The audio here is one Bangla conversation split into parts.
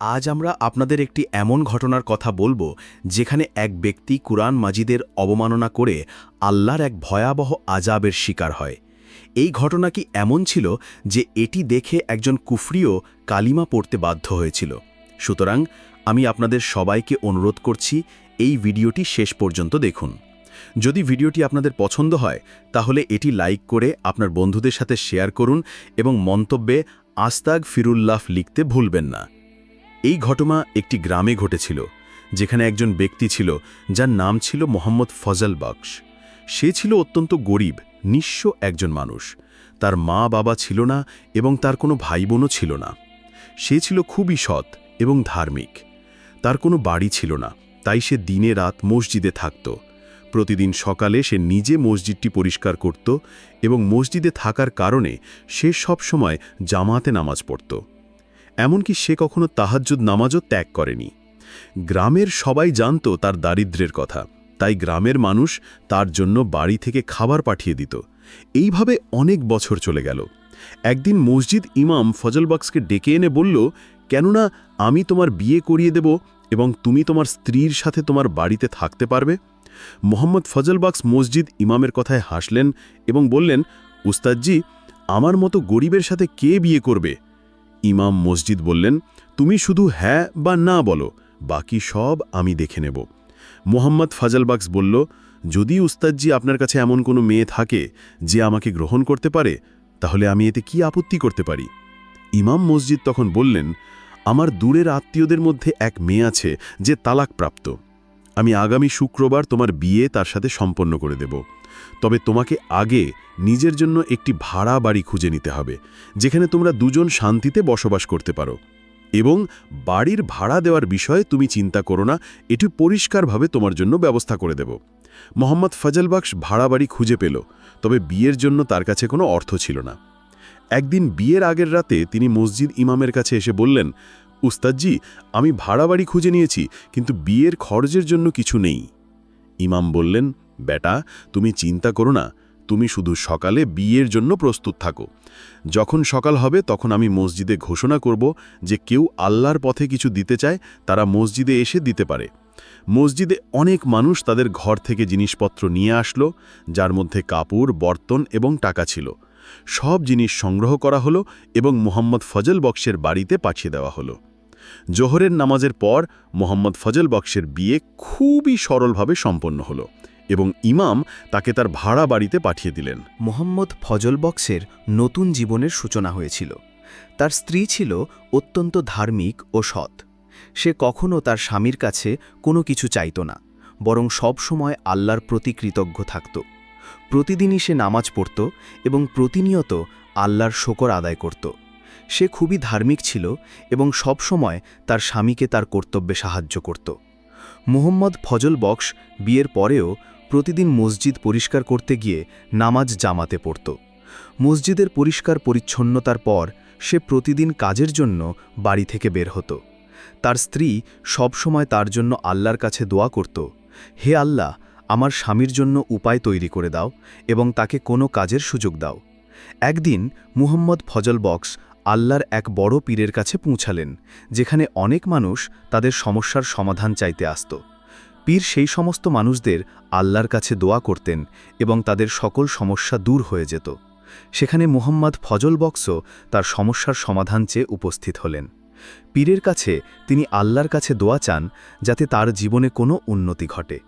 আজ আমরা আপনাদের একটি এমন ঘটনার কথা বলব, যেখানে এক ব্যক্তি কুরআন মাজিদের অবমাননা করে আল্লাহর এক ভয়াবহ আজাবের শিকার হয়। এই ঘটনা কি এমন ছিল যে এটি দেখে একজন কুফরিও কালিমা পড়তে বাধ্য হয়েছিল? সুতরাং আমি আপনাদের সবাইকে অনুরোধ করছি, এই ভিডিওটি শেষ পর্যন্ত দেখুন। যদি ভিডিওটি আপনাদের পছন্দ হয়, তাহলে এটি লাইক করে আপনার বন্ধুদের সাথে শেয়ার করুন এবং মন্তব্যে আস্তাগ ফিরুল্লাহ লিখতে ভুলবেন না। এই ঘটনা একটি গ্রামে ঘটেছিল, যেখানে একজন ব্যক্তি ছিল যার নাম ছিল মোহাম্মদ ফজল বক্স সে ছিল অত্যন্ত গরিব, নিঃস্ব একজন মানুষ। তার মা বাবা ছিল না এবং তার কোনো ভাই বোনও ছিল না। সে ছিল খুবই সৎ এবং ধার্মিক। তার কোনো বাড়ি ছিল না, তাই সে দিনে রাত মসজিদে থাকত। প্রতিদিন সকালে সে নিজে মসজিদটি পরিষ্কার করত এবং মসজিদে থাকার কারণে সে সব সময় জামাতে নামাজ পড়ত। এমনকি সে কখনো তাহাজ্জুদ নামাজও ত্যাগ করেনি। গ্রামের সবাই জানত তার দারিদ্র্যের কথা, তাই গ্রামের মানুষ তার জন্য বাড়ি থেকে খাবার পাঠিয়ে দিত। এইভাবে অনেক বছর চলে গেল। একদিন মসজিদ ইমাম ফজলবাক্সকে ডেকে এনে বলল, কেননা আমি তোমার বিয়ে করিয়ে দেব এবং তুমি তোমার স্ত্রীর সাথে তোমার বাড়িতে থাকতে পারবে? মোহাম্মদ ফজলবাক্স মসজিদ ইমামের কথায় হাসলেন এবং বললেন, উস্তাদজি, আমার মতো গরিবের সাথে কে বিয়ে করবে? ইমাম মসজিদ বললেন, তুমি শুধু হ্যাঁ বা না বলো, বাকি সব আমি দেখে নেব। মোহাম্মদ ফাজালবাক্স বলল, যদি উস্তাদজি আপনার কাছে এমন কোনো মেয়ে থাকে যে আমাকে গ্রহণ করতে পারে, তাহলে আমি এতে কি আপত্তি করতে পারি? ইমাম মসজিদ তখন বললেন, আমার দূরের আত্মীয়দের মধ্যে এক মেয়ে আছে যে তালাক প্রাপ্ত আমি আগামী শুক্রবার তোমার বিয়ে তার সাথে সম্পন্ন করে দেব। তবে তোমাকে আগে নিজের জন্য একটি ভাড়া বাড়ি খুঁজে নিতে হবে, যেখানে তোমরা দুজন শান্তিতে বসবাস করতে পারো। এবং বাড়ির ভাড়া দেওয়ার বিষয়ে তুমি চিন্তা করো না, এটি পরিষ্কারভাবে তোমার জন্য ব্যবস্থা করে দেব। মোহাম্মদ ফজলবাক্স ভাড়া বাড়ি খুঁজে পেল, তবে বিয়ের জন্য তার কাছে কোনো অর্থ ছিল না। একদিন বিয়ের আগের রাতে তিনি মসজিদ ইমামের কাছে এসে বললেন, উস্তাদজি, আমি ভাড়া বাড়ি খুঁজে নিয়েছি, কিন্তু বিয়ের খরচের জন্য কিছু নেই। ইমাম বললেন বেটা, তুমি চিন্তা করো না, তুমি শুধু সকালে বিয়ের জন্য প্রস্তুত থাকো। যখন সকাল হবে, তখন আমি মসজিদে ঘোষণা করব যে কেউ আল্লাহর পথে কিছু দিতে চায়, তারা মসজিদে এসে দিতে পারে। মসজিদে অনেক মানুষ তাদের ঘর থেকে জিনিসপত্র নিয়ে আসলো, যার মধ্যে কাপড়, বর্তন এবং টাকা ছিল। সব জিনিস সংগ্রহ করা হলো এবং মোহাম্মদ ফজল বক্সের বাড়িতে পাঠিয়ে দেওয়া হলো। জোহরের নামাজের পর মোহাম্মদ ফজল বক্সের বিয়ে খুবই সরলভাবে সম্পন্ন হলো। এবং ইমাম তাকে তার ভাড়া বাড়িতে পাঠিয়ে দিলেন। মোহাম্মদ ফজল বক্সের নতুন জীবনের সূচনা হয়েছিল। তার স্ত্রী ছিল অত্যন্ত ধার্মিক ও সৎ। সে কখনো তার স্বামীর কাছে কোনো কিছু চাইত না, বরং সব সময় আল্লাহর প্রতি কৃতজ্ঞ থাকত। প্রতিদিনই সে নামাজ পড়ত এবং প্রতিনিয়ত আল্লাহর শকর আদায় করত। সে খুবই ধার্মিক ছিল এবং সব সময় তার স্বামীকে তার কর্তব্যে সাহায্য করত। মুহম্মদ ফজল বক্স বিয়ের পরেও প্রতিদিন মসজিদ পরিষ্কার করতে গিয়ে নামাজ জামাতে পড়ত। মসজিদের পরিষ্কার পরিচ্ছন্নতার পর সে প্রতিদিন কাজের জন্য বাড়ি থেকে বের হতো। তার স্ত্রী সব সময় তার জন্য আল্লাহর কাছে দোয়া করত, হে আল্লাহ, আমার স্বামীর জন্য উপায় তৈরি করে দাও এবং তাকে কোনো কাজের সুযোগ দাও। একদিন মুহম্মদ ফজল বক্স আল্লাহর এক বড় পীরের কাছে পৌঁছালেন, যেখানে অনেক মানুষ তাদের সমস্যার সমাধান চাইতে আসত। পীর সেই সমস্ত মানুষদের আল্লাহর কাছে দোয়া করতেন এবং তাদের সকল সমস্যা দূর হয়ে যেত। সেখানে মুহাম্মদ ফজল বক্সও তার সমস্যার সমাধান চেয়ে উপস্থিত হলেন। পীরের কাছে তিনি আল্লাহর কাছে দোয়া চান যাতে তার জীবনে কোনো উন্নতি ঘটে।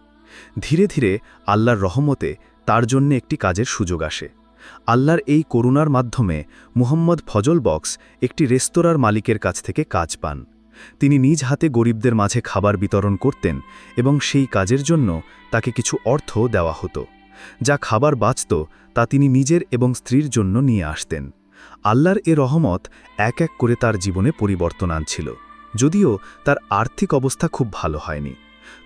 ধীরে ধীরে আল্লাহর রহমতে তার জন্য একটি কাজের সুযোগ আসে। আল্লাহর এই করুণার মাধ্যমে মুহাম্মদ ফজল বক্স একটি রেস্তোরাঁর মালিকের কাছ থেকে কাজ পান। তিনি নিজ হাতে গরিবদের মাঝে খাবার বিতরণ করতেন এবং সেই কাজের জন্য তাকে কিছু অর্থ দেওয়া হতো, যা খাবার বাঁচত তা তিনি নিজের এবং স্ত্রীর জন্য নিয়ে আসতেন। আল্লাহর এ রহমত এক এক করে তার জীবনে পরিবর্তন আনছিল, যদিও তার আর্থিক অবস্থা খুব ভালো হয়নি,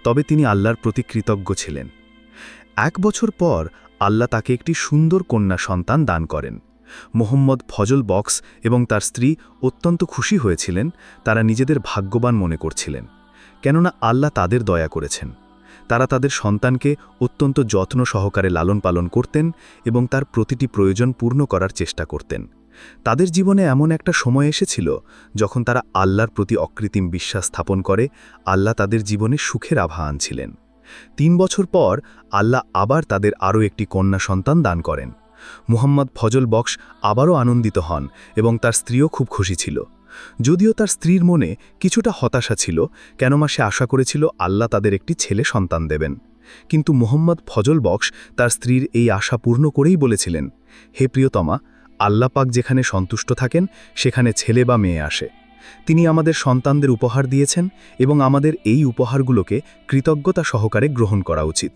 তবে তিনি আল্লাহর প্রতি কৃতজ্ঞ ছিলেন। এক বছর পর আল্লাহ তাকে একটি সুন্দর কন্যা সন্তান দান করেন। মোহাম্মদ ফজল বক্স এবং তার স্ত্রী অত্যন্ত খুশি হয়েছিলেন, তারা নিজেদের ভাগ্যবান মনে করছিলেন। কেননা আল্লাহ তাদের দয়া করেছেন। তারা তাদের সন্তানকে অত্যন্ত যত্ন সহকারে লালন পালন করতেন এবং তার প্রতিটি প্রয়োজন পূর্ণ করার চেষ্টা করতেন। তাদের জীবনে এমন একটা সময় এসেছিল যখন তারা আল্লাহর প্রতি অকৃত্রিম বিশ্বাস স্থাপন করে, আল্লাহ তাদের জীবনে সুখের আভা আনছিলেন। তিন বছর পর আল্লাহ আবার তাদের আরও একটি কন্যা সন্তান দান করেন। মুহাম্মদ ফজল বক্স আবারও আনন্দিত হন এবং তার স্ত্রীও খুব খুশি ছিল। যদিও তার স্ত্রীর মনে কিছুটা হতাশা ছিল, কেননা সে আশা করেছিল আল্লাহ তাদের একটি ছেলে সন্তান দেবেন। কিন্তু মোহাম্মদ ফজল বক্স তার স্ত্রীর এই আশা পূর্ণ করেই বলেছিলেন, হে প্রিয়তমা আল্লাপাক যেখানে সন্তুষ্ট থাকেন, সেখানে ছেলে বা মেয়ে আসে। তিনি আমাদের সন্তানদের উপহার দিয়েছেন এবং আমাদের এই উপহারগুলোকে কৃতজ্ঞতা সহকারে গ্রহণ করা উচিত।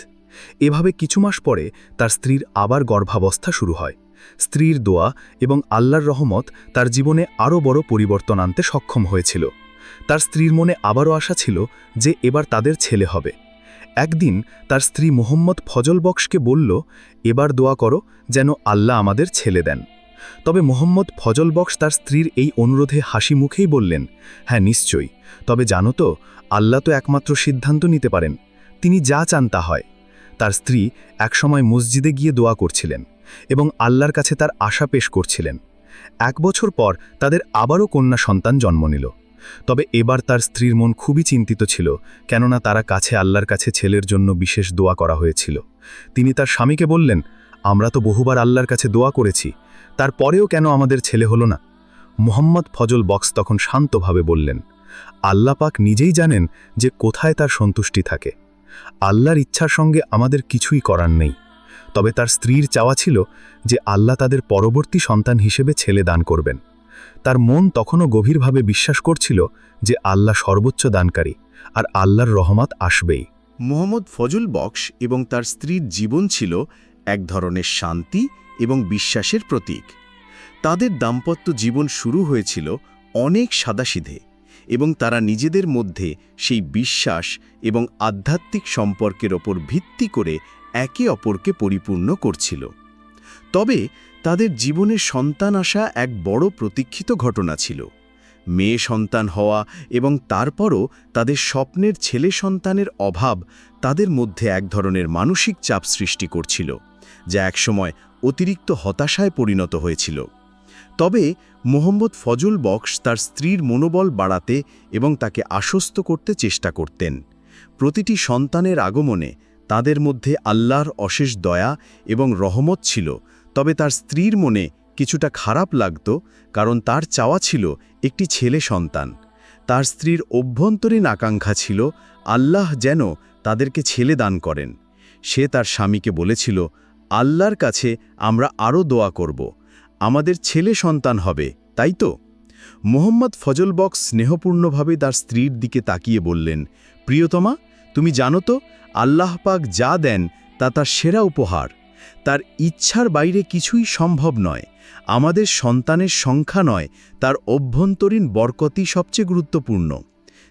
এভাবে কিছু মাস পরে তার স্ত্রীর আবার গর্ভাবস্থা শুরু হয়। স্ত্রীর দোয়া এবং আল্লাহর রহমত তার জীবনে আরও বড় পরিবর্তন আনতে সক্ষম হয়েছিল। তার স্ত্রীর মনে আবারও আশা ছিল যে এবার তাদের ছেলে হবে। একদিন তার স্ত্রী মোহাম্মদ ফজল বক্সকে বলল, এবার দোয়া করো যেন আল্লাহ আমাদের ছেলে দেন। তবে মোহাম্মদ ফজল বক্স তার স্ত্রীর এই অনুরোধে হাসি মুখেই বললেন হ্যাঁ নিশ্চয়ই। তবে জানো তো, আল্লাহ তো একমাত্র সিদ্ধান্ত নিতে পারেন। তিনি যা চান তা হয়। তার স্ত্রী একসময় মসজিদে গিয়ে দোয়া করছিলেন এবং আল্লাহর কাছে তার আশা পেশ করছিলেন। এক বছর পর তাদের আবারও কন্যা সন্তান জন্ম নিল। তবে এবার তার স্ত্রীর মন খুবই চিন্তিত ছিল, কেননা তারা কাছে আল্লাহর কাছে ছেলের জন্য বিশেষ দোয়া করা হয়েছিল। তিনি তার স্বামীকে বললেন, আমরা তো বহুবার আল্লাহর কাছে দোয়া করেছি, তারপরেও কেন আমাদের ছেলে হলো না? মোহাম্মদ ফজল বক্স তখন শান্তভাবে বললেন আল্লাপাক নিজেই জানেন যে কোথায় তার সন্তুষ্টি থাকে। আল্লাহর ইচ্ছার সঙ্গে আমাদের কিছুই করার নেই। তবে তার স্ত্রীর চাওয়া ছিল যে আল্লাহ তাদের পরবর্তী সন্তান হিসেবে ছেলে দান করবেন। তার মন তখনও গভীরভাবে বিশ্বাস করছিল যে আল্লাহ সর্বোচ্চ দানকারী আর আল্লাহর রহমত আসবেই। মোহাম্মদ ফজল বক্স এবং তার স্ত্রীর জীবন ছিল এক ধরনের শান্তি এবং বিশ্বাসের প্রতীক। তাদের দাম্পত্য জীবন শুরু হয়েছিল অনেক সাদাসিধে। এবং তারা নিজেদের মধ্যে সেই বিশ্বাস এবং আধ্যাত্মিক সম্পর্কের ওপর ভিত্তি করে একে অপরকে পরিপূর্ণ করছিল। তবে তাদের জীবনে সন্তান আসা এক বড় প্রতীক্ষিত ঘটনা ছিল। মেয়ে সন্তান হওয়া এবং তারপরও তাদের স্বপ্নের ছেলে সন্তানের অভাব তাদের মধ্যে এক ধরনের মানসিক চাপ সৃষ্টি করছিল, যা একসময় অতিরিক্ত হতাশায় পরিণত হয়েছিল। তবে মোহাম্মদ ফজল বক্স তার স্ত্রীর মনোবল বাড়াতে এবং তাকে আশ্বস্ত করতে চেষ্টা করতেন। প্রতিটি সন্তানের আগমনে তাদের মধ্যে আল্লাহর অশেষ দয়া এবং রহমত ছিল, তবে তার স্ত্রীর মনে কিছুটা খারাপ লাগত কারণ তার চাওয়া ছিল একটি ছেলে সন্তান। তার স্ত্রীর অভ্যন্তরীণ আকাঙ্ক্ষা ছিল, আল্লাহ যেন তাদেরকে ছেলে দান করেন। সে তার স্বামীকে বলেছিল, আল্লাহর কাছে আমরা আরও দোয়া করব। আমাদের ছেলে সন্তান হবে, তাই তো? মোহাম্মদ ফজল বক্স স্নেহপূর্ণভাবে তার স্ত্রীর দিকে তাকিয়ে বললেন, প্রিয়তমা, তুমি জানো তো, আল্লাহ পাক যা দেন, তা তার সেরা উপহার। তার ইচ্ছার বাইরে কিছুই সম্ভব নয়। আমাদের সন্তানের সংখ্যা নয়, তার অভ্যন্তরীণ বরকতই সবচেয়ে গুরুত্বপূর্ণ।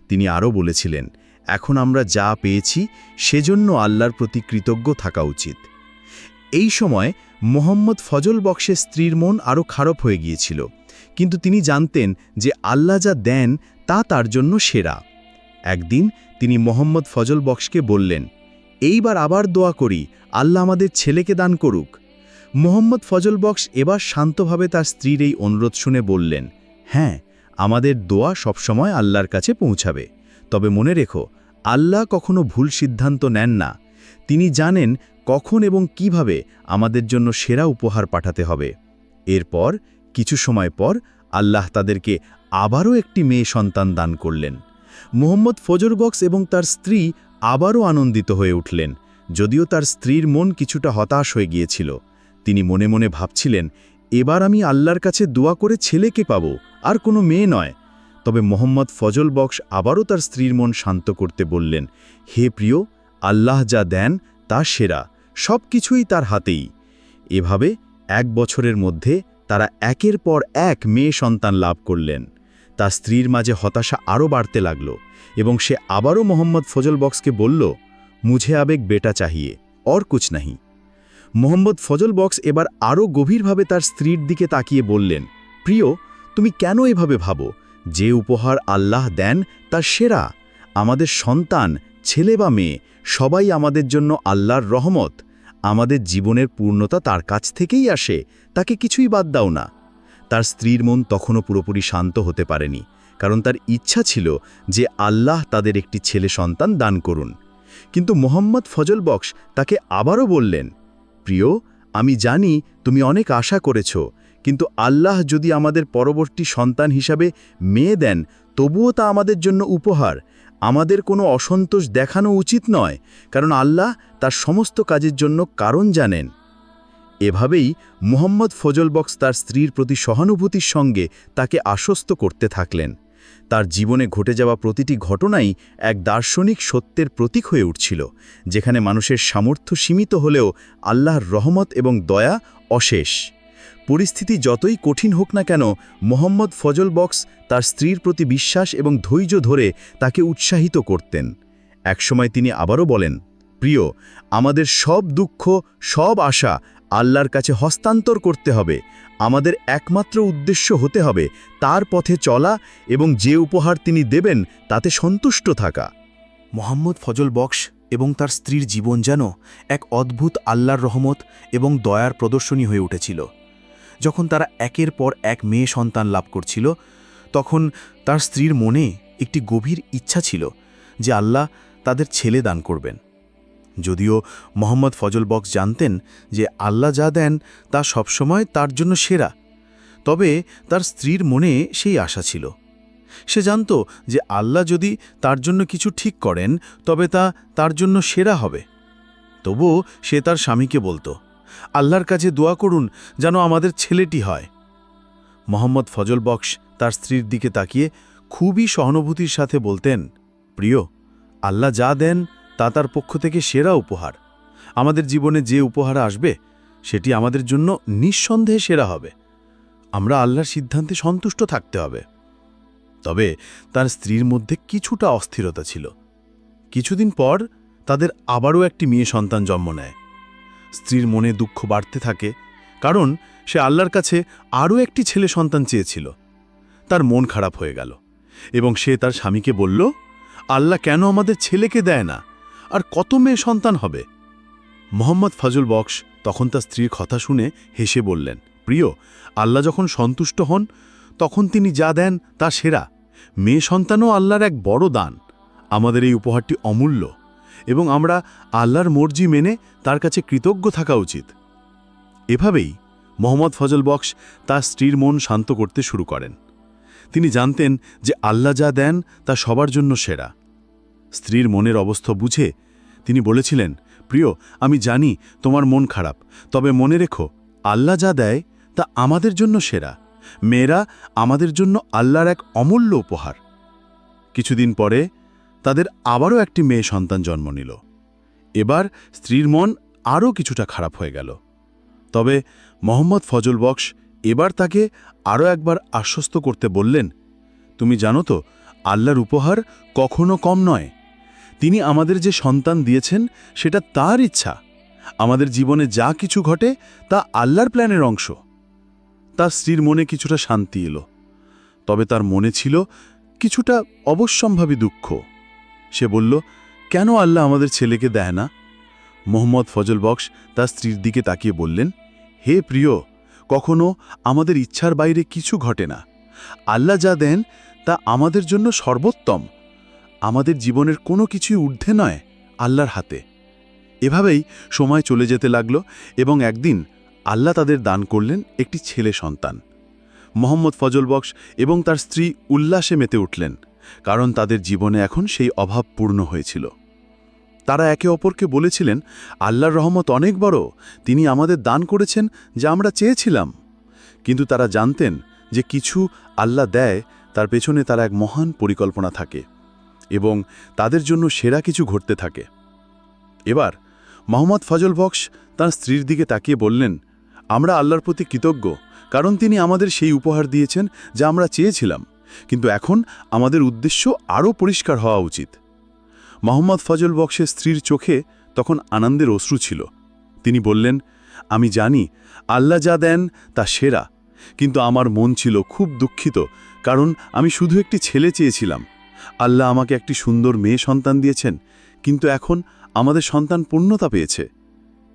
তিনি আরও বলেছিলেন, এখন আমরা যা পেয়েছি, সেজন্য আল্লাহর প্রতি কৃতজ্ঞ থাকা উচিত। এই সময় মোহাম্মদ ফজল বক্সের স্ত্রীর মন আরও খারাপ হয়ে গিয়েছিল। কিন্তু তিনি জানতেন যে আল্লাহ যা দেন, তা তার জন্য সেরা। একদিন তিনি মোহাম্মদ ফজল বক্সকে বললেন, এইবার আবার দোয়া করি, আল্লাহ আমাদের ছেলেকে দান করুক। মোহাম্মদ ফজল বক্স এবার শান্তভাবে তার স্ত্রীর এই অনুরোধ শুনে বললেন হ্যাঁ আমাদের দোয়া সবসময় আল্লাহর কাছে পৌঁছাবে। তবে মনে রেখো, আল্লাহ কখনো ভুল সিদ্ধান্ত নেন না। তিনি জানেন কখন এবং কীভাবে আমাদের জন্য সেরা উপহার পাঠাতে হবে। এরপর, কিছু সময় পর, আল্লাহ তাদেরকে আবারও একটি মেয়ে সন্তান দান করলেন। মোহাম্মদ ফজর বক্স এবং তার স্ত্রী আবারও আনন্দিত হয়ে উঠলেন, যদিও তার স্ত্রীর মন কিছুটা হতাশ হয়ে গিয়েছিল। তিনি মনে মনে ভাবছিলেন, এবার আমি আল্লাহর কাছে দোয়া করে ছেলেকে পাব? আর কোনো মেয়ে নয়। তবে মোহাম্মদ ফজল বক্স আবারও তার স্ত্রীর মন শান্ত করতে বললেন, হে প্রিয় আল্লাহ যা দেন, তা সেরা সব কিছুই তার হাতেই। এভাবে এক বছরের মধ্যে তারা একের পর এক মেয়ে সন্তান লাভ করলেন। তার স্ত্রীর মাঝে হতাশা আরও বাড়তে লাগল এবং সে আবারও মোহাম্মদ ফজল বক্সকে বলল, মুঝে আবেগ বেটা চাহিয়ে, অর কুছ নাহি। মোহাম্মদ ফজল বক্স এবার আরও গভীরভাবে তার স্ত্রীর দিকে তাকিয়ে বললেন, প্রিয়, তুমি কেন এভাবে ভাবো? যে উপহার আল্লাহ দেন, তা সেরা। আমাদের সন্তান, ছেলে বা মেয়ে, সবাই আমাদের জন্য আল্লাহর রহমত। আমাদের জীবনের পূর্ণতা তার কাছ থেকেই আসে, তাকে কিছুই বাদ দাও না। তার স্ত্রীর মন তখনও পুরোপুরি শান্ত হতে পারেনি, কারণ তার ইচ্ছা ছিল যে আল্লাহ তাদের একটি ছেলে সন্তান দান করুন। কিন্তু মোহাম্মদ ফজল বক্স তাকে আবারও বললেন, প্রিয়, আমি জানি তুমি অনেক আশা করেছ, কিন্তু আল্লাহ যদি আমাদের পরবর্তী সন্তান হিসাবে মেয়ে দেন, তবুও তা আমাদের জন্য উপহার। আমাদের কোনো অসন্তোষ দেখানো উচিত নয়, কারণ আল্লাহ তার সমস্ত কাজের জন্য কারণ জানেন। এভাবেই মোহাম্মদ ফজল বক্স তার স্ত্রীর প্রতি সহানুভূতির সঙ্গে তাকে আশ্বস্ত করতে থাকলেন। তার জীবনে ঘটে যাওয়া প্রতিটি ঘটনাই এক দার্শনিক সত্যের প্রতীক হয়ে উঠছিল, যেখানে মানুষের সামর্থ্য সীমিত হলেও আল্লাহর রহমত এবং দয়া অশেষ। পরিস্থিতি যতই কঠিন হোক না কেন, মোহাম্মদ ফজল বক্স তার স্ত্রীর প্রতি বিশ্বাস এবং ধৈর্য ধরে তাকে উৎসাহিত করতেন। একসময় তিনি আবারও বলেন, প্রিয়, আমাদের সব দুঃখ, সব আশা আল্লাহর কাছে হস্তান্তর করতে হবে। আমাদের একমাত্র উদ্দেশ্য হতে হবে তার পথে চলা এবং যে উপহার তিনি দেবেন তাতে সন্তুষ্ট থাকা। মোহাম্মদ ফজল বক্স এবং তার স্ত্রীর জীবন যেন এক অদ্ভুত আল্লাহর রহমত এবং দয়ার প্রদর্শনী হয়ে উঠেছিল। যখন তারা একের পর এক মেয়ে সন্তান লাভ করছিল, তখন তার স্ত্রীর মনে একটি গভীর ইচ্ছা ছিল যে আল্লাহ তাদের ছেলে দান করবেন। যদিও মোহাম্মদ ফজল বক্স জানতেন যে আল্লাহ যা দেন তা সবসময় তার জন্য সেরা, তবে তার স্ত্রীর মনে সেই আশা ছিল। সে জানত যে আল্লাহ যদি তার জন্য কিছু ঠিক করেন, তবে তা তার জন্য সেরা হবে। তবুও সে তার স্বামীকে বলতো আল্লাহর কাছে দোয়া করুন যেন আমাদের ছেলেটি হয়। মোহাম্মদ ফজল বক্স তার স্ত্রীর দিকে তাকিয়ে খুবই সহানুভূতির সাথে বলতেন, প্রিয়, আল্লাহ যা দেন তা তার পক্ষ থেকে সেরা উপহার। আমাদের জীবনে যে উপহার আসবে, সেটি আমাদের জন্য নিঃসন্দেহে সেরা হবে। আমরা আল্লাহর সিদ্ধান্তে সন্তুষ্ট থাকতে হবে। তবে তার স্ত্রীর মধ্যে কিছুটা অস্থিরতা ছিল। কিছুদিন পর তাদের আবারও একটি মেয়ে সন্তান জন্ম নেয়। স্ত্রীর মনে দুঃখ বাড়তে থাকে, কারণ সে আল্লাহর কাছে আরও একটি ছেলে সন্তান চেয়েছিল। তার মন খারাপ হয়ে গেল এবং সে তার স্বামীকে বলল, আল্লাহ কেন আমাদের ছেলেকে দেয় না? আর কত মেয়ে সন্তান হবে? মোহাম্মদ ফজল বক্স তখন তার স্ত্রীর কথা শুনে হেসে বললেন, প্রিয়, আল্লাহ যখন সন্তুষ্ট হন, তখন তিনি যা দেন তা সেরা। মেয়ে সন্তানও আল্লাহর এক বড় দান। আমাদের এই উপহারটি অমূল্য। এবং আমরা আল্লাহর মর্জি মেনে তার কাছে কৃতজ্ঞ থাকা উচিত। এভাবেই মোহাম্মদ ফজল বক্স তার স্ত্রীর মন শান্ত করতে শুরু করেন। তিনি জানতেন যে আল্লাহ যা দেন তা সবার জন্য সেরা। স্ত্রীর মনের অবস্থা বুঝে তিনি বলেছিলেন, প্রিয়, আমি জানি তোমার মন খারাপ, তবে মনে রেখো, আল্লাহ যা দেয় তা আমাদের জন্য সেরা। মেয়েরা আমাদের জন্য আল্লাহর এক অমূল্য উপহার। কিছুদিন পরে তাদের আবারও একটি মেয়ে সন্তান জন্ম নিল। এবার স্ত্রীর মন আরও কিছুটা খারাপ হয়ে গেল। তবে মোহাম্মদ ফজল বক্স এবার তাকে আরও একবার আশ্বস্ত করতে বললেন, তুমি জানো তো, আল্লাহর উপহার কখনো কম নয়। তিনি আমাদের যে সন্তান দিয়েছেন, সেটা তার ইচ্ছা। আমাদের জীবনে যা কিছু ঘটে, তা আল্লাহর প্ল্যানের অংশ। তার স্ত্রীর মনে কিছুটা শান্তি এলো। তবে তার মনে ছিল কিছুটা অবশ্যম্ভাবী দুঃখ। সে বলল, কেন আল্লাহ আমাদের ছেলেকে দেয় না? মোহাম্মদ ফজল বক্স তার স্ত্রীর দিকে তাকিয়ে বললেন, হে প্রিয়, কখনো আমাদের ইচ্ছার বাইরে কিছু ঘটে না। আল্লাহ যা দেন, তা আমাদের জন্য সর্বোত্তম। আমাদের জীবনের কোনো কিছুই ঊর্ধ্বে নয় আল্লাহর হাতে। এভাবেই সময় চলে যেতে লাগল এবং একদিন আল্লাহ তাদের দান করলেন একটি ছেলে সন্তান। মোহাম্মদ ফজল বক্স এবং তার স্ত্রী উল্লাসে মেতে উঠলেন। কারণ তাদের জীবনে এখন সেই অভাব পূর্ণ হয়েছিল। তারা একে অপরকে বলেছিলেন, আল্লাহর রহমত অনেক বড়, তিনি আমাদের দান করেছেন যা আমরা চেয়েছিলাম। কিন্তু তারা জানতেন যে কিছু আল্লাহ দেয়, তার পেছনে তার এক মহান পরিকল্পনা থাকে এবং তাদের জন্য সেরা কিছু ঘটতে থাকে। এবার মোহাম্মদ ফজল বক্স তার স্ত্রীর দিকে তাকিয়ে বললেন, আমরা আল্লাহর প্রতি কৃতজ্ঞ, কারণ তিনি আমাদের সেই উপহার দিয়েছেন যা আমরা চেয়েছিলাম। কিন্তু এখন আমাদের উদ্দেশ্য আরও পরিষ্কার হওয়া উচিত। মোহাম্মদ ফজল বক্সের স্ত্রীর চোখে তখন আনন্দের অশ্রু ছিল। তিনি বললেন, আমি জানি, আল্লাহ যা দেন তা সেরা, কিন্তু আমার মন ছিল খুব দুঃখিত, কারণ আমি শুধু একটি ছেলে চেয়েছিলাম। আল্লাহ আমাকে একটি সুন্দর মেয়ে সন্তান দিয়েছেন, কিন্তু এখন আমাদের সন্তান পূর্ণতা পেয়েছে।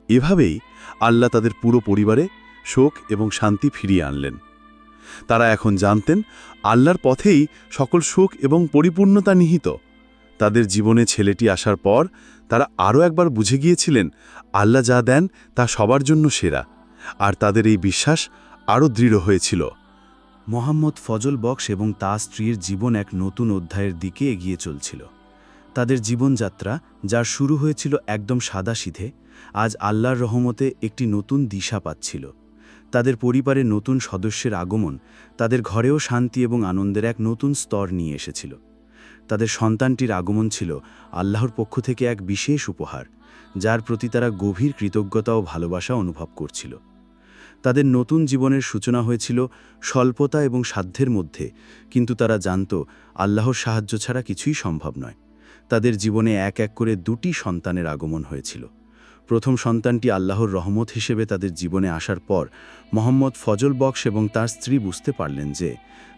এভাবেই আল্লাহ তাদের পুরো পরিবারে শোক এবং শান্তি ফিরিয়ে আনলেন। তারা এখন জানতেন আল্লাহর পথেই সকল সুখ এবং পরিপূর্ণতা নিহিত। তাদের জীবনে ছেলেটি আসার পর তারা আরও একবার বুঝে গিয়েছিলেন, আল্লাহ যা দেন তা সবার জন্য সেরা। আর তাদের এই বিশ্বাস আরও দৃঢ় হয়েছিল। মোহাম্মদ ফজল বক্স এবং তার স্ত্রীর জীবন এক নতুন অধ্যায়ের দিকে এগিয়ে চলছিল। তাদের জীবনযাত্রা, যার শুরু হয়েছিল একদম সাদাসিধে, আজ আল্লাহর রহমতে একটি নতুন দিশা পাচ্ছিল। তাদের পরিবারে নতুন সদস্যের আগমন, তাদের ঘরেও শান্তি এবং আনন্দের এক নতুন স্তর নিয়ে এসেছিল। তাদের সন্তানটির আগমন ছিল আল্লাহর পক্ষ থেকে এক বিশেষ উপহার, যার প্রতি তারা গভীর কৃতজ্ঞতা ও ভালোবাসা অনুভব করছিল। তাদের নতুন জীবনের সূচনা হয়েছিল স্বল্পতা এবং সাধ্যের মধ্যে, কিন্তু তারা জানত আল্লাহর সাহায্য ছাড়া কিছুই সম্ভব নয়। তাদের জীবনে এক এক করে দুটি সন্তানের আগমন হয়েছিল। প্রথম সন্তানটি আল্লাহর রহমত হিসেবে তাদের জীবনে আসার পর মোহাম্মদ ফজল বক্স এবং তার স্ত্রী বুঝতে পারলেন যে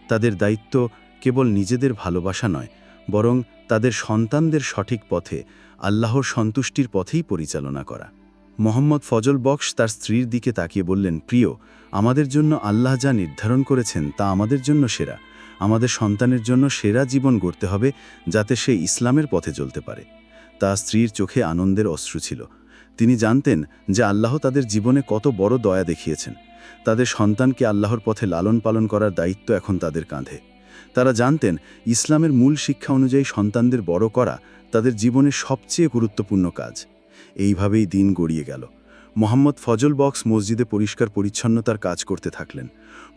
তাদের দায়িত্ব কেবল নিজেদের ভালোবাসা নয়, বরং তাদের সন্তানদের সঠিক পথে, আল্লাহর সন্তুষ্টির পথেই পরিচালনা করা। মোহাম্মদ ফজল বক্স তার স্ত্রীর দিকে তাকিয়ে বললেন, প্রিয়, আমাদের জন্য আল্লাহ যা নির্ধারণ করেছেন তা আমাদের জন্য সেরা। আমাদের সন্তানের জন্য সেরা জীবন গড়তে হবে যাতে সে ইসলামের পথে চলতে পারে। তা স্ত্রীর চোখে আনন্দের অশ্রু ছিল। তিনি জানতেন যে আল্লাহ তাদের জীবনে কত বড় দয়া দেখিয়েছেন। তাদের সন্তানকে আল্লাহর পথে লালন পালন করার দায়িত্ব এখন তাদের কাঁধে। তারা জানতেন, ইসলামের মূল শিক্ষা অনুযায়ী সন্তানদের বড় করা তাদের জীবনের সবচেয়ে গুরুত্বপূর্ণ কাজ। এইভাবেই দিন গড়িয়ে গেল। মোহাম্মদ ফজল বক্স মসজিদে পরিষ্কার পরিচ্ছন্নতার কাজ করতে থাকলেন।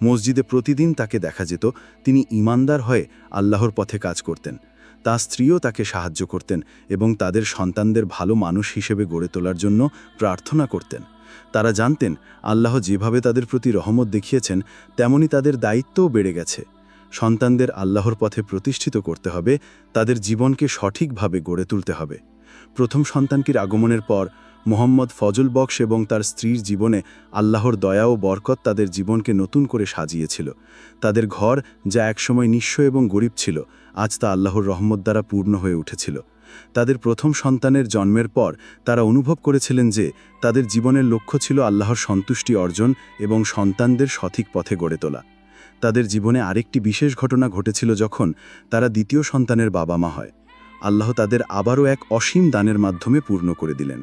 মসজিদে প্রতিদিন তাকে দেখা যেত, তিনি ইমানদার হয়ে আল্লাহর পথে কাজ করতেন। তার স্ত্রীও তাকে সাহায্য করতেন এবং তাদের সন্তানদের ভালো মানুষ হিসেবে গড়ে তোলার জন্য প্রার্থনা করতেন। তারা জানতেন, আল্লাহ যেভাবে তাদের প্রতি রহমত দেখিয়েছেন, তেমনি তাদের দায়িত্বও বেড়ে গেছে। সন্তানদের আল্লাহর পথে প্রতিষ্ঠিত করতে হবে, তাদের জীবনকে সঠিকভাবে গড়ে তুলতে হবে। প্রথম সন্তানটির আগমনের পর, মোহাম্মদ ফজল বক্স এবং তার স্ত্রীর জীবনে আল্লাহর দয়া ও বরকত তাদের জীবনকে নতুন করে সাজিয়েছিল। তাদের ঘর, যা একসময় নিঃস্ব এবং গরিব ছিল আজ তা আল্লাহর রহমত দ্বারা পূর্ণ হয়ে উঠেছিল। তাদের প্রথম সন্তানের জন্মের পর তারা অনুভব করেছিলেন যে তাদের জীবনের লক্ষ্য ছিল আল্লাহর সন্তুষ্টি অর্জন এবং সন্তানদের সঠিক পথে গড়ে তোলা। তাদের জীবনে আরেকটি বিশেষ ঘটনা ঘটেছিল যখন তারা দ্বিতীয় সন্তানের বাবা মা হয়। আল্লাহ তাদের আবারও এক অসীম দানের মাধ্যমে পূর্ণ করে দিলেন।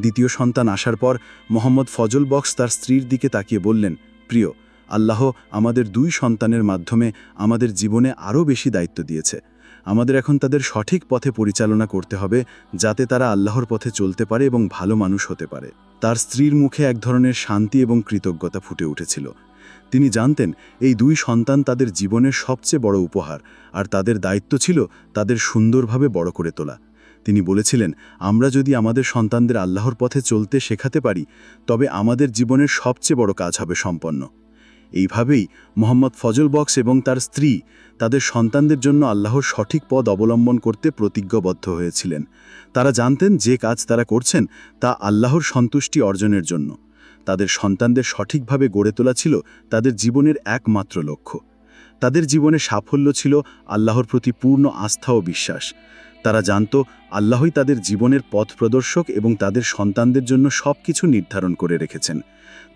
দ্বিতীয় সন্তান আসার পর মোহাম্মদ ফজল বক্স তার স্ত্রীর দিকে তাকিয়ে বললেন, প্রিয় আল্লাহ আমাদের দুই সন্তানের মাধ্যমে আমাদের জীবনে আরও বেশি দায়িত্ব দিয়েছে। আমাদের এখন তাদের সঠিক পথে পরিচালনা করতে হবে, যাতে তারা আল্লাহর পথে চলতে পারে এবং ভালো মানুষ হতে পারে। তার স্ত্রীর মুখে এক ধরনের শান্তি এবং কৃতজ্ঞতা ফুটে উঠেছিল। তিনি জানতেন, এই দুই সন্তান তাদের জীবনের সবচেয়ে বড় উপহার, আর তাদের দায়িত্ব ছিল তাদের সুন্দরভাবে বড় করে তোলা। তিনি বলেছিলেন, আমরা যদি আমাদের সন্তানদের আল্লাহর পথে চলতে শেখাতে পারি, তবে আমাদের জীবনের সবচেয়ে বড় কাজ হবে সম্পন্ন। এইভাবেই মোহাম্মদ ফজল বক্স এবং তার স্ত্রী তাদের সন্তানদের জন্য আল্লাহর সঠিক পদ অবলম্বন করতে প্রতিজ্ঞবদ্ধ হয়েছিলেন। তারা জানতেন যে কাজ তারা করছেন তা আল্লাহর সন্তুষ্টি অর্জনের জন্য। তাদের সন্তানদের সঠিকভাবে গড়ে তোলা ছিল তাদের জীবনের একমাত্র লক্ষ্য। তাদের জীবনে সাফল্য ছিল আল্লাহর প্রতি পূর্ণ আস্থা ও বিশ্বাস। তারা জানত, আল্লাহই তাদের জীবনের পথ প্রদর্শক এবং তাদের সন্তানদের জন্য সব কিছু নির্ধারণ করে রেখেছেন।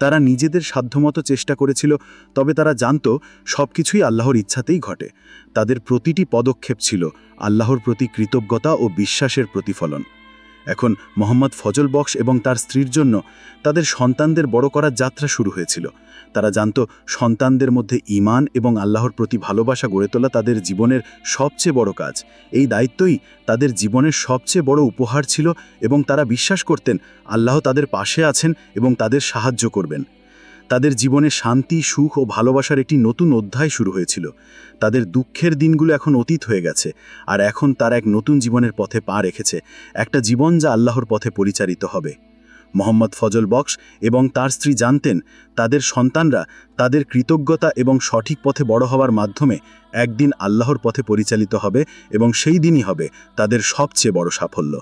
তারা নিজেদের সাধ্যমতো চেষ্টা করেছিল, তবে তারা জানত সব কিছুই আল্লাহর ইচ্ছাতেই ঘটে। তাদের প্রতিটি পদক্ষেপ ছিল আল্লাহর প্রতি কৃতজ্ঞতা ও বিশ্বাসের প্রতিফলন। এখন মোহাম্মদ ফজল বক্স এবং তার স্ত্রীর জন্য তাদের সন্তানদের বড় করার যাত্রা শুরু হয়েছিল। তারা জানত সন্তানদের মধ্যে ইমান এবং আল্লাহর প্রতি ভালোবাসা গড়ে তোলা তাদের জীবনের সবচেয়ে বড় কাজ। এই দায়িত্বই তাদের জীবনের সবচেয়ে বড় উপহার ছিল এবং তারা বিশ্বাস করতেন আল্লাহ তাদের পাশে আছেন এবং তাদের সাহায্য করবেন। তাদের জীবনে শান্তি, সুখ ও ভালোবাসার একটি নতুন অধ্যায় শুরু হয়েছিল। তাদের দুঃখের দিনগুলো এখন অতীত হয়ে গেছে, আর এখন তার এক নতুন জীবনের পথে পা রেখেছে, একটা জীবন যা আল্লাহর পথে পরিচালিত হবে। মোহাম্মদ ফজল বক্স এবং তার স্ত্রী জানতেন, তাদের সন্তানরা তাদের কৃতজ্ঞতা এবং সঠিক পথে বড় হওয়ার মাধ্যমে একদিন আল্লাহর পথে পরিচালিত হবে এবং সেই দিনই হবে তাদের সবচেয়ে বড় সাফল্য।